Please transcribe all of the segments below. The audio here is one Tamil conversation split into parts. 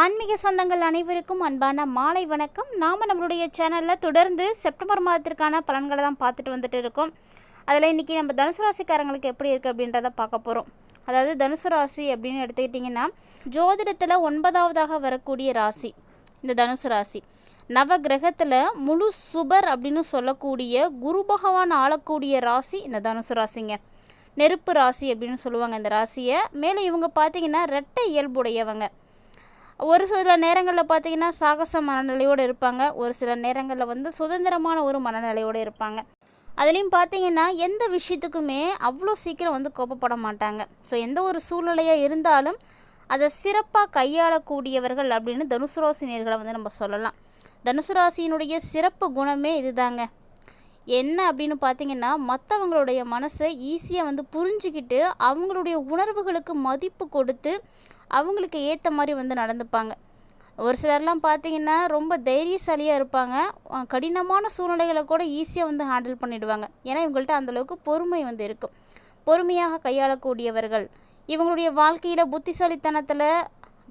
ஆன்மீக சொந்தங்கள் அனைவருக்கும் அன்பான மாலை வணக்கம். நாம் நம்மளுடைய சேனலில் தொடர்ந்து செப்டம்பர் மாதத்திற்கான பலன்களை தான் பார்த்துட்டு வந்துட்டு இருக்கோம். அதில் இன்றைக்கி நம்ம தனுசு ராசிக்காரங்களுக்கு எப்படி இருக்குது அப்படின்றத பார்க்க போகிறோம் அதாவது தனுசு ராசி அப்படின்னு எடுத்துக்கிட்டிங்கன்னா ஜோதிடத்தில் ஒன்பதாவதாக வரக்கூடிய ராசி இந்த தனுசு ராசி. நவ கிரகத்தில் முழு சுபர் அப்படின்னு சொல்லக்கூடிய குரு பகவான் ஆளக்கூடிய ராசி இந்த தனுசு ராசிங்க. நெருப்பு ராசி அப்படின்னு சொல்லுவாங்க இந்த ராசியை. மேலும் இவங்க பார்த்தீங்கன்னா ரெட்டை இயல்புடையவங்க. ஒரு சில நேரங்களில் பார்த்தீங்கன்னா சாகச மனநிலையோடு இருப்பாங்க. ஒரு சில நேரங்களில் வந்து சுதந்திரமான ஒரு மனநிலையோடு இருப்பாங்க. அதுலேயும் பார்த்தீங்கன்னா எந்த விஷயத்துக்குமே அவ்வளோ சீக்கிரம் வந்து கோபப்பட மாட்டாங்க. ஸோ எந்த ஒரு சூழ்நிலையாக இருந்தாலும் அதை சிறப்பாக கையாளக்கூடியவர்கள் அப்படின்னு தனுசு ராசினியர்களை வந்து நம்ம சொல்லலாம். தனுசு ராசியினுடைய சிறப்பு குணமே இதுதாங்க. என்ன அப்படின்னு பார்த்தீங்கன்னா மற்றவங்களுடைய மனசை ஈஸியாக வந்து புரிஞ்சுக்கிட்டு அவங்களுடைய உணர்வுகளுக்கு மதிப்பு கொடுத்து அவங்களுக்கு ஏற்ற மாதிரி வந்து நடந்துப்பாங்க. ஒரு சிலர்லாம் பார்த்தீங்கன்னா ரொம்ப தைரியசாலியாக இருப்பாங்க. கடினமான சூழ்நிலைகளை கூட ஈஸியாக வந்து ஹேண்டில் பண்ணிடுவாங்க. ஏன்னா இவங்கள்ட்ட அந்தளவுக்கு பொறுமை வந்து இருக்கும். பொறுமையாக கையாளக்கூடியவர்கள். இவங்களுடைய வாழ்க்கையில் புத்திசாலித்தனத்தில்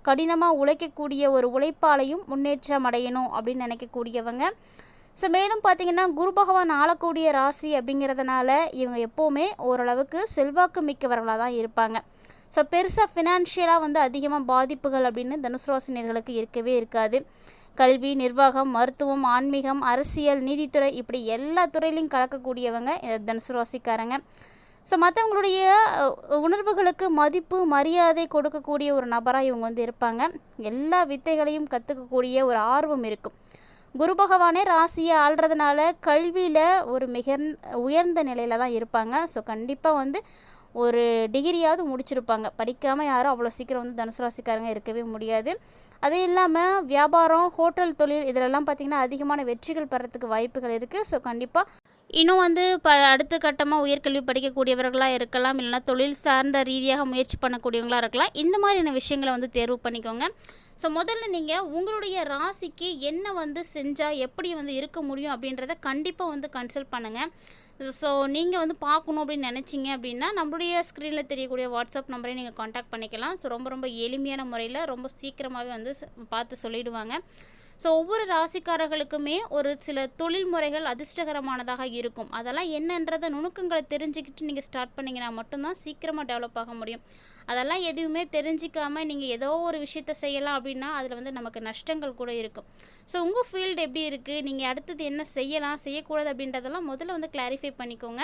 கடினமாக உழைக்கக்கூடிய ஒரு உழைப்பாலையும் முன்னேற்றம் அடையணும் அப்படின்னு நினைக்கக்கூடியவங்க. ஸோ மேலும் பார்த்தீங்கன்னா குரு பகவான் ஆளக்கூடிய ராசி அப்படிங்கிறதுனால இவங்க எப்போவுமே ஓரளவுக்கு செல்வாக்கு மிக்கவர்களாக தான் இருப்பாங்க. ஸோ பெருசாக ஃபினான்ஷியலாக வந்து அதிகமாக பாதிப்புகள் அப்படின்னு தனுசு ராசினியர்களுக்கு இருக்கவே இருக்காது. கல்வி நிர்வாகம் மருத்துவம் ஆன்மீகம் அரசியல் நீதித்துறை இப்படி எல்லா துறையிலையும் கலக்கக்கூடியவங்க இந்த தனுசு ராசிக்காரங்க. ஸோ மற்றவங்களுடைய உணர்வுகளுக்கு மதிப்பு மரியாதை கொடுக்கக்கூடிய ஒரு நபராக இவங்க வந்து இருப்பாங்க. எல்லா வித்தைகளையும் கற்றுக்கக்கூடிய ஒரு ஆர்வம் இருக்கும். குரு பகவானே ராசியை ஆள்றதுனால கல்வியில் ஒரு மிக உயர்ந்த நிலையில் தான் இருப்பாங்க. ஸோ கண்டிப்பாக வந்து ஒரு டிகிரியாவது முடிச்சிருப்பாங்க. படிக்காமல் யாரும் அவ்வளோ சீக்கிரம் வந்து தனுசு ராசிக்காரங்க இருக்கவே முடியாது. அது இல்லாமல் வியாபாரம் ஹோட்டல் தொழில் இதிலெல்லாம் பார்த்திங்கன்னா அதிகமான வெற்றிகள் பெறத்துக்கு வாய்ப்புகள் இருக்குது ஸோ கண்டிப்பாக இன்னும் வந்து ப அடுத்த கட்டமாக உயர்கல்வி படிக்கக்கூடியவர்களாக இருக்கலாம் இல்லைனா தொழில் சார்ந்த ரீதியாக முயற்சி பண்ணக்கூடியவங்களாக இருக்கலாம். இந்த மாதிரியான விஷயங்களை வந்து தேர்வு பண்ணிக்கோங்க. ஸோ முதல்ல நீங்கள் உங்களுடைய ராசிக்கு என்ன வந்து செஞ்சால் எப்படி வந்து இருக்க முடியும் அப்படின்றத கண்டிப்பாக வந்து கன்சல்ட் பண்ணுங்கள் ஸோ நீங்கள் வந்து பார்க்கணும் அப்படின்னு நினச்சிங்க அப்படின்னா நம்மளுடைய ஸ்க்ரீனில் தெரியக்கூடிய வாட்ஸ்அப் நம்பரை நீங்கள் காண்டாக்ட் பண்ணிக்கலாம். ஸோ ரொம்ப ரொம்ப எளிமையான முறையில் ரொம்ப சீக்கிரமாகவே வந்து பார்த்து சொல்லிடுவாங்க. ஸோ ஒவ்வொரு ராசிக்காரர்களுக்குமே ஒரு சில தொழில் முறைகள் அதிர்ஷ்டகரமானதாக இருக்கும். அதெல்லாம் என்னன்றத நுணுக்கங்களை தெரிஞ்சுக்கிட்டு நீங்கள் ஸ்டார்ட் பண்ணிங்கன்னா மட்டும்தான் சீக்கிரமாக டெவலப் ஆக முடியும். அதெல்லாம் எதுவுமே தெரிஞ்சிக்காமல் நீங்கள் ஏதோ ஒரு விஷயத்த செய்யலாம் அப்படின்னா அதில் வந்து நமக்கு நஷ்டங்கள் கூட இருக்கும். ஸோ உங்கள் ஃபீல்டு எப்படி இருக்குது நீங்கள் அடுத்தது என்ன செய்யலாம்? செய்யக்கூடாது அப்படின்றதெல்லாம் முதல்ல வந்து கிளாரிஃபை பண்ணிக்கோங்க.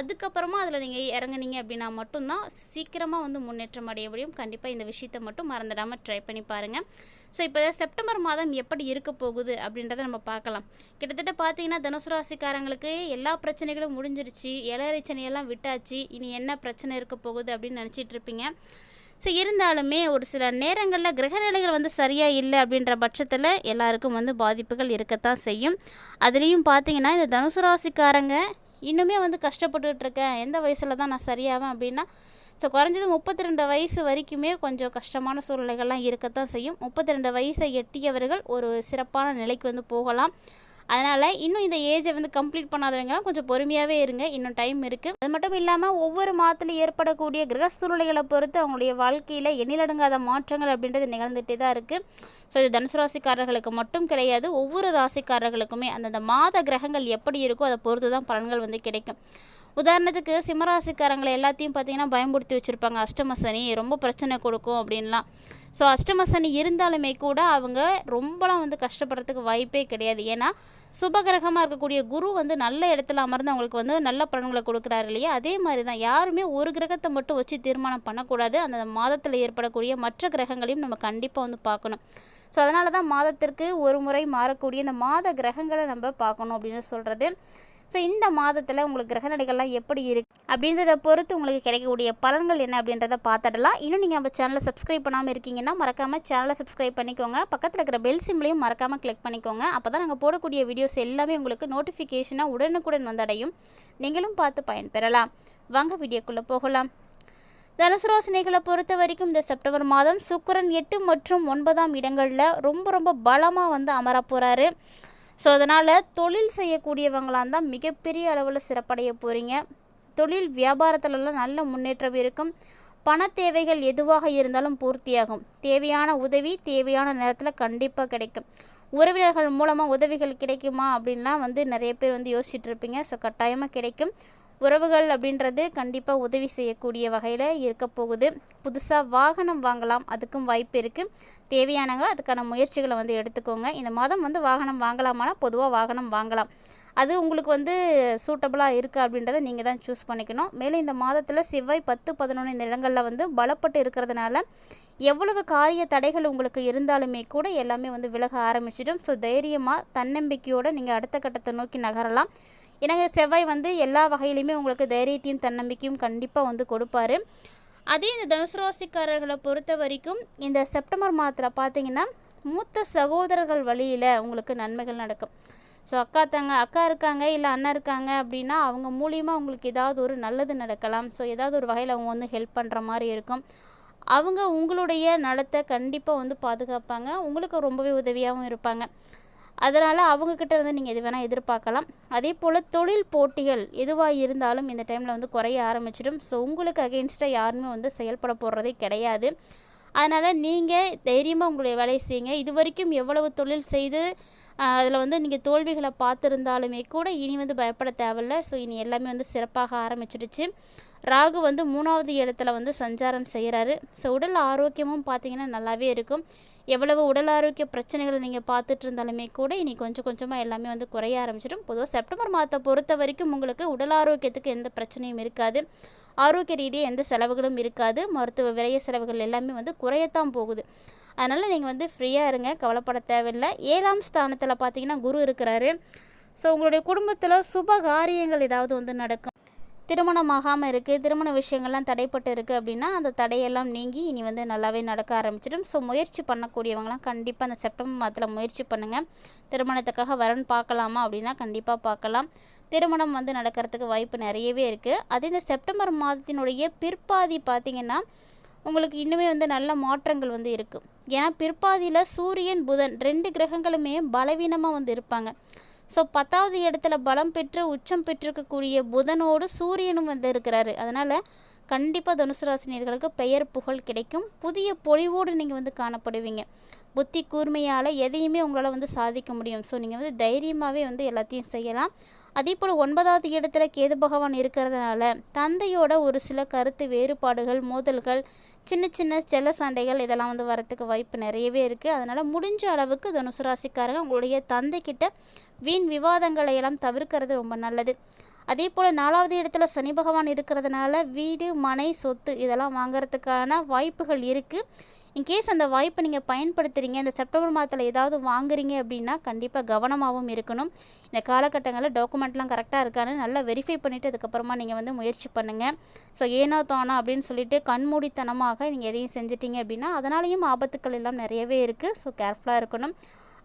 அதுக்கப்புறமா அதில் நீங்கள் இறங்குனீங்க அப்படின்னா மட்டும்தான் சீக்கிரமாக வந்து முன்னேற்றம் அடைய முடியும். கண்டிப்பாக இந்த விஷயத்தை மட்டும் மறந்துடாமல் ட்ரை பண்ணி பாருங்கள் ஸோ இப்போ செப்டம்பர் மாதம் எப்படி இருக்க போகுது அப்படின்றத நம்ம பார்க்கலாம். கிட்டத்தட்ட பார்த்தீங்கன்னா தனுசு ராசிக்காரங்களுக்கு எல்லா பிரச்சனைகளும் முடிஞ்சிருச்சு. இளையரைச்சனையெல்லாம் விட்டாச்சு. இனி என்ன பிரச்சனை இருக்க போகுது அப்படின்னு நினச்சிட்டு இருப்பீங்க. ஸோ இருந்தாலுமே ஒரு சில நேரங்களில் கிரகநிலைகள் வந்து சரியாக இல்லை அப்படின்ற பட்சத்தில் எல்லாருக்கும் வந்து பாதிப்புகள் இருக்கத்தான் செய்யும். அதுலேயும் பார்த்தீங்கன்னா இந்த தனுசு ராசிக்காரங்க இன்னுமே வந்து கஷ்டப்பட்டுக்கிட்டு இருக்கேன். எந்த வயசில் தான் நான் சரியாவேன் அப்படின்னா ஸோ குறைஞ்சது முப்பத்தி ரெண்டு வயசு வரைக்குமே கொஞ்சம் கஷ்டமான சூழ்நிலைகள்லாம் இருக்கத்தான் செய்யும். முப்பத்தி ரெண்டு வயசை எட்டியவர்கள் ஒரு சிறப்பான நிலைக்கு வந்து போகலாம். அதனால் இன்னும் இந்த ஏஜை வந்து கம்ப்ளீட் பண்ணாதவங்கலாம் கொஞ்சம் பொறுமையாகவே இருங்க. இன்னும் டைம் இருக்குது அது மட்டும் இல்லாமல் ஒவ்வொரு மாதத்தில் ஏற்படக்கூடிய கிரக சூழ்நிலைகளை பொறுத்து அவங்களுடைய வாழ்க்கையில் எண்ணிலடங்காத மாற்றங்கள் அப்படின்றது நிகழ்ந்துகிட்டே தான் இருக்குது ஸோ இது தனுசு ராசிக்காரர்களுக்கு மட்டும் கிடையாது. ஒவ்வொரு ராசிக்காரர்களுக்குமே அந்தந்த மாத கிரகங்கள் எப்படி இருக்கோ அதை பொறுத்து தான் பலன்கள் வந்து கிடைக்கும். உதாரணத்துக்கு சிம்மராசிக்காரங்களை எல்லாத்தையும் பார்த்தீங்கன்னா பயன்படுத்தி வச்சுருப்பாங்க. அஷ்டம சனி ரொம்ப பிரச்சனை கொடுக்கும் அப்படின்லாம். ஸோ அஷ்டம சனி இருந்தாலுமே கூட அவங்க ரொம்பலாம் வந்து கஷ்டப்படுறதுக்கு வாய்ப்பே கிடையாது. ஏன்னா சுபகிரகமாக இருக்கக்கூடிய குரு வந்து நல்ல இடத்துல அமர்ந்து அவங்களுக்கு வந்து நல்ல பலன்களை கொடுக்குறாரு இல்லையா? அதே மாதிரி தான் யாருமே ஒரு கிரகத்தை மட்டும் வச்சு தீர்மானம் பண்ணக்கூடாது. அந்த மாதத்தில் ஏற்படக்கூடிய மற்ற கிரகங்களையும் நம்ம கண்டிப்பாக வந்து பார்க்கணும். ஸோ அதனால தான் மாதத்திற்கு ஒரு முறை மாறக்கூடிய இந்த மாத கிரகங்களை நம்ம பார்க்கணும் அப்படின்னு சொல்கிறது ஸோ இந்த மாதத்தில் உங்களுக்கு கிரகநடிகள்லாம் எப்படி இருக்கு அப்படின்றத பொறுத்து உங்களுக்கு கிடைக்கக்கூடிய பலன்கள் என்ன அப்படின்றத பார்த்துடலாம். இன்னும் நீங்கள் நம்ம சேனலை சப்ஸ்கிரைப் பண்ணாமல் இருக்கீங்கன்னா மறக்காமல் சேனலை சப்ஸ்கிரைப் பண்ணிக்கோங்க. பக்கத்தில் இருக்கிற பெல் சிம்லையும் மறக்காமல் கிளிக் பண்ணிக்கோங்க. அப்போ தான் நாங்கள் போடக்கூடிய வீடியோஸ் எல்லாமே உங்களுக்கு நோட்டிஃபிகேஷனாக உடனுக்குடன் வந்தடையும். நீங்களும் பார்த்து பயன்பெறலாம். வாங்க வீடியோக்குள்ளே போகலாம். தனுசு ரோசனைகளை பொறுத்த வரைக்கும் இந்த செப்டம்பர் மாதம் சுக்கரன் எட்டு மற்றும் ஒன்பதாம் இடங்களில் ரொம்ப ரொம்ப பலமாக வந்து அமர போகிறாரு ஸோ அதனால் தொழில் செய்யக்கூடியவங்களாக இருந்தால் மிகப்பெரிய அளவில் சிறப்படைய போகிறீங்க தொழில் வியாபாரத்திலலாம் நல்ல முன்னேற்றம் இருக்கும். பண தேவைகள் எதுவாக இருந்தாலும் பூர்த்தியாகும். தேவையான உதவி தேவையான நேரத்தில் கண்டிப்பாக கிடைக்கும். உறவினர்கள் மூலமாக உதவிகள் கிடைக்குமா அப்படின்லாம் வந்து நிறைய பேர் வந்து யோசிச்சுட்டு இருப்பீங்க. ஸோ கட்டாயமாக கிடைக்கும். உறவுகள் அப்படின்றது கண்டிப்பாக உதவி செய்யக்கூடிய வகையில் இருக்க போகுது. புதுசாக வாகனம் வாங்கலாம் அதுக்கும் வாய்ப்பு இருக்குது தேவையானங்க அதுக்கான முயற்சிகளை வந்து எடுத்துக்கோங்க. இந்த மாதம் வந்து வாகனம் வாங்கலாமானா பொதுவாக வாகனம் வாங்கலாம். அது உங்களுக்கு வந்து சூட்டபுளாக இருக்குது அப்படின்றத நீங்கள் தான் சூஸ் பண்ணிக்கணும். மேலும் இந்த மாதத்தில் செவ்வாய் பத்து பதினொன்று இந்த இடங்களில் வந்து பலப்பட்டு இருக்கிறதுனால எவ்வளவு காரிய தடைகள் உங்களுக்கு இருந்தாலுமே கூட எல்லாமே வந்து விலக ஆரம்பிச்சிடும். ஸோ தைரியமாக தன்னம்பிக்கையோடு நீங்கள் அடுத்த கட்டத்தை நோக்கி நகரலாம். எனக்கு செவ்வாய் வந்து எல்லா வகையிலையுமே உங்களுக்கு தைரியத்தையும் தன்னம்பிக்கையும் கண்டிப்பாக வந்து கொடுப்பாரு. அதே இந்த தனுசு ராசிக்காரர்களை பொறுத்த வரைக்கும் இந்த செப்டம்பர் மாதத்தில் பார்த்தீங்கன்னா மூத்த சகோதரர்கள் வழியில் உங்களுக்கு நன்மைகள் நடக்கும். ஸோ அக்கா தங்க அக்கா இருக்காங்க இல்லை அண்ணன் இருக்காங்க அப்படின்னா அவங்க மூலியமாக உங்களுக்கு ஏதாவது ஒரு நல்லது நடக்கலாம். ஸோ ஏதாவது ஒரு வகையில் அவங்க வந்து ஹெல்ப் பண்ணுற மாதிரி இருக்கும். அவங்க உங்களுடைய நலத்தை கண்டிப்பாக வந்து பாதுகாப்பாங்க. உங்களுக்கு ரொம்பவே உதவியாகவும் இருப்பாங்க. அதனால் அவங்கக்கிட்ட இருந்து நீங்கள் எது வேணால் எதிர்பார்க்கலாம். அதே போல் தொழில் போட்டிகள் எதுவாக இருந்தாலும் இந்த டைமில் வந்து குறைய ஆரம்பிச்சிடும். ஸோ உங்களுக்கு அகெயின்ஸ்டாக யாருமே வந்து செயல்பட போடுறதே கிடையாது. அதனால் நீங்கள் தைரியமாக உங்களுடைய வேலையை செய்யுங்க. இது வரைக்கும் எவ்வளவு தொழில் செய்து அதில் வந்து நீங்கள் தோல்விகளை பார்த்துருந்தாலுமே கூட இனி வந்து பயப்பட தேவையில்ல. ஸோ இனி எல்லாமே வந்து சிறப்பாக ஆரம்பிச்சிடுச்சு. ராகு வந்து மூணாவது இடத்துல வந்து சஞ்சாரம் செய்கிறாரு. ஸோ உடல் ஆரோக்கியமும் பார்த்திங்கன்னா நல்லாவே இருக்கும். எவ்வளவு உடல் ஆரோக்கிய பிரச்சனைகளை நீங்கள் பார்த்துட்டு இருந்தாலுமே கூட இனி கொஞ்சம் கொஞ்சமாக எல்லாமே வந்து குறைய ஆரம்பிச்சிடும். பொதுவாக செப்டம்பர் மாதத்தை பொறுத்த வரைக்கும் உங்களுக்கு உடல் ஆரோக்கியத்துக்கு எந்த பிரச்சனையும் இருக்காது. ஆரோக்கிய ரீதியாக எந்த செலவுகளும் இருக்காது. மருத்துவ விரைய செலவுகள் எல்லாமே வந்து குறையத்தான் போகுது. அதனால் நீங்கள் வந்து ஃப்ரீயாக இருங்க கவலைப்பட தேவையில்லை. ஏழாம் ஸ்தானத்தில் பார்த்தீங்கன்னா குரு இருக்கிறாரு. ஸோ உங்களுடைய குடும்பத்தில் சுப காரியங்கள் ஏதாவது வந்து நடக்கும். திருமணம் ஆகாமல் இருக்குது திருமண விஷயங்கள்லாம் தடைப்பட்டு இருக்குது அப்படின்னா அந்த தடையெல்லாம் நீங்கி இனி வந்து நல்லாவே நடக்க ஆரம்பிச்சிடும். ஸோ முயற்சி பண்ணக்கூடியவங்களாம் கண்டிப்பாக அந்த செப்டம்பர் மாதத்தில் முயற்சி பண்ணுங்கள் திருமணத்துக்காக வரன் பார்க்கலாமா அப்படின்னா கண்டிப்பாக பார்க்கலாம். திருமணம் வந்து நடக்கிறதுக்கு வாய்ப்பு நிறையவே இருக்குது அதே இந்த செப்டம்பர் மாதத்தினுடைய பிற்பாதி பார்த்திங்கன்னா உங்களுக்கு இன்னுமே வந்து நல்ல மாற்றங்கள் வந்து இருக்குது ஏன்னா பிற்பாதியில் சூரியன் புதன் ரெண்டு கிரகங்களுமே பலவீனமாக வந்து இருப்பாங்க. ஸோ பத்தாவது இடத்துல பலம் பெற்று உச்சம் பெற்றிருக்கக்கூடிய புதனோடு சூரியனும் வந்து இருக்கிறாரு அதனால் கண்டிப்பாக தனுசு ராசினியர்களுக்கு பெயர் புகழ் கிடைக்கும். புதிய பொழிவோடு நீங்கள் வந்து காணப்படுவீங்க. புத்தி கூர்மையால் எதையுமே உங்களால் வந்து சாதிக்க முடியும். ஸோ நீங்கள் வந்து தைரியமாகவே வந்து எல்லாத்தையும் செய்யலாம். அதே போல் ஒன்பதாவது இடத்துல கேது பகவான் இருக்கிறதுனால தந்தையோட ஒரு சில கருத்து வேறுபாடுகள் மோதல்கள் சின்ன சின்ன செல்ல சண்டைகள் இதெல்லாம் வந்து வரத்துக்கு வாய்ப்பு நிறையவே இருக்குது அதனால் முடிஞ்ச அளவுக்கு தனுசு ராசிக்காரங்க உங்களுடைய தந்தைக்கிட்ட வீண் விவாதங்களை எல்லாம் தவிர்க்கிறது ரொம்ப நல்லது. அதே போல் நாலாவது இடத்துல சனி பகவான் இருக்கிறதுனால வீடு மனை சொத்து இதெல்லாம் வாங்குறதுக்கான வாய்ப்புகள் இருக்குது இன்கேஸ் அந்த வாய்ப்பை நீங்கள் பயன்படுத்துகிறீங்க இந்த செப்டம்பர் மாதத்தில் ஏதாவது வாங்குறீங்க அப்படின்னா கண்டிப்பாக கவனமாகவும் இருக்கணும். இந்த காலகட்டங்களில் டாக்குமெண்ட்லாம் கரெக்டாக இருக்கான்னு நல்லா வெரிஃபை பண்ணிவிட்டு அதுக்கப்புறமா நீங்கள் வந்து முயற்சி பண்ணுங்கள் ஸோ ஏனோ தானோ அப்படின்னு சொல்லிட்டு கண்மூடித்தனமாக நீங்கள் எதையும் செஞ்சிட்டிங்க அப்படின்னா அதனாலேயும் ஆபத்துக்கள் எல்லாம் நிறையவே இருக்குது ஸோ கேர்ஃபுல்லாக இருக்கணும்.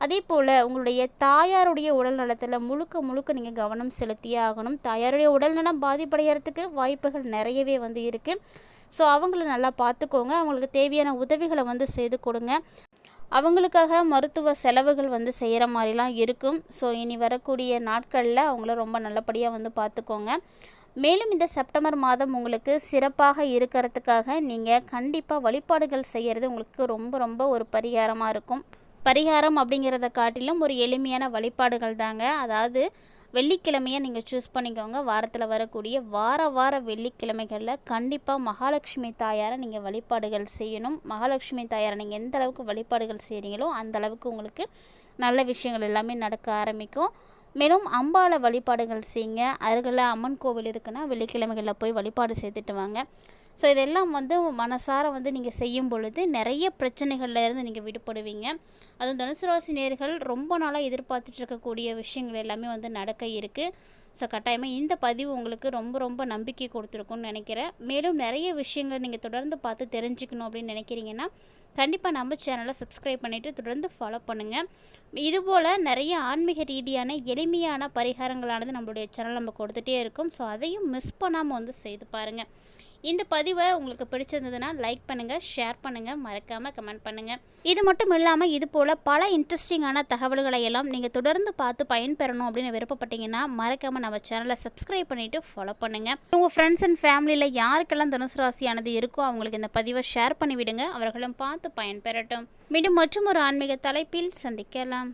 அதே போல் உங்களுடைய தாயாருடைய உடல் நலத்தில் முழுக்க முழுக்க நீங்கள் கவனம் செலுத்தியே ஆகணும். தாயாருடைய உடல்நலம் பாதிப்படைகிறதுக்கு வாய்ப்புகள் நிறையவே வந்து இருக்குது ஸோ அவங்கள நல்லா பார்த்துக்கோங்க அவங்களுக்கு தேவையான உதவிகளை வந்து செய்து கொடுங்க. அவங்களுக்காக மருத்துவ செலவுகள் வந்து செய்கிற மாதிரிலாம் இருக்கும். ஸோ இனி வரக்கூடிய நாட்களில் அவங்கள ரொம்ப நல்லபடியாக வந்து பார்த்துக்கோங்க மேலும் இந்த செப்டம்பர் மாதம் உங்களுக்கு சிறப்பாக இருக்கிறதுக்காக நீங்கள் கண்டிப்பாக வழிபாடுகள் செய்கிறது உங்களுக்கு ரொம்ப ரொம்ப ஒரு பரிகாரமாக இருக்கும். பரிகாரம் அப்படிங்கிறத காட்டிலும் ஒரு எளிமையான வழிபாடுகள் தாங்க. அதாவது வெள்ளிக்கிழமையை நீங்கள் சூஸ் பண்ணிக்கோங்க. வாரத்தில் வரக்கூடிய வார வார வெள்ளிக்கிழமைகளில் கண்டிப்பாக மகாலட்சுமி தாயாரை நீங்கள் வழிபாடுகள் செய்யணும். மகாலட்சுமி தாயாரை நீங்கள் எந்த அளவுக்கு வழிபாடுகள் செய்கிறீங்களோ அந்த அளவுக்கு உங்களுக்கு நல்ல விஷயங்கள் எல்லாமே நடக்க ஆரம்பிக்கும். மேலும் அம்பால வழிபாடுகள் செய்யுங்க. அருகில் அம்மன் கோவில் இருக்குன்னா வெள்ளிக்கிழமைகளில் போய் வழிபாடு செய்துட்டு வாங்க. ஸோ இதெல்லாம் வந்து மனசார வந்து நீங்கள் செய்யும் பொழுது நிறைய பிரச்சனைகள்ல இருந்து நீங்கள் விடுபடுவீங்க. அதுவும் தனுசு ராசி நேர்கள் ரொம்ப நாளாக எதிர்பார்த்துட்டு இருக்கக்கூடிய விஷயங்கள் எல்லாமே வந்து நடக்க இருக்குது ஸோ கட்டாயமாக இந்த பதிவு உங்களுக்கு ரொம்ப ரொம்ப நம்பிக்கை கொடுத்துருக்குன்னு நினைக்கிறேன். மேலும் நிறைய விஷயங்களை நீங்கள் தொடர்ந்து பார்த்து தெரிஞ்சுக்கணும் அப்படின்னு நினைக்கிறீங்கன்னா கண்டிப்பாக நம்ம சேனலை சப்ஸ்கிரைப் பண்ணிவிட்டு தொடர்ந்து ஃபாலோ பண்ணுங்கள் இதுபோல் நிறைய ஆன்மீக ரீதியான எளிமையான பரிகாரங்களானது நம்மளுடைய சேனல் நம்ம கொடுத்துட்டே இருக்கும். ஸோ அதையும் மிஸ் பண்ணாமல் வந்து செய்து பாருங்கள் இந்த பதிவை உங்களுக்கு பிடிச்சிருந்ததுன்னா லைக் பண்ணுங்கள் ஷேர் பண்ணுங்கள் மறக்காமல் கமெண்ட் பண்ணுங்கள் இது மட்டும் இல்லாமல் இது போல் பல இன்ட்ரெஸ்டிங்கான தகவல்களை எல்லாம் நீங்கள் தொடர்ந்து பார்த்து பயன்பெறணும் அப்படின்னு விருப்பப்பட்டீங்கன்னா மறக்காமல் நம்ம சேனலை சப்ஸ்கிரைப் பண்ணிவிட்டு ஃபாலோ பண்ணுங்கள் உங்கள் ஃப்ரெண்ட்ஸ் அண்ட் ஃபேமிலியில் யாருக்கெல்லாம் தனுசு ராசியானது இருக்கோ அவங்களுக்கு இந்த பதிவை ஷேர் பண்ணிவிடுங்க. அவர்களும் பார்த்து பயன்பெறட்டும். மீண்டும் மற்றும் ஒரு ஆன்மீக தலைப்பில் சந்திக்கலாம்.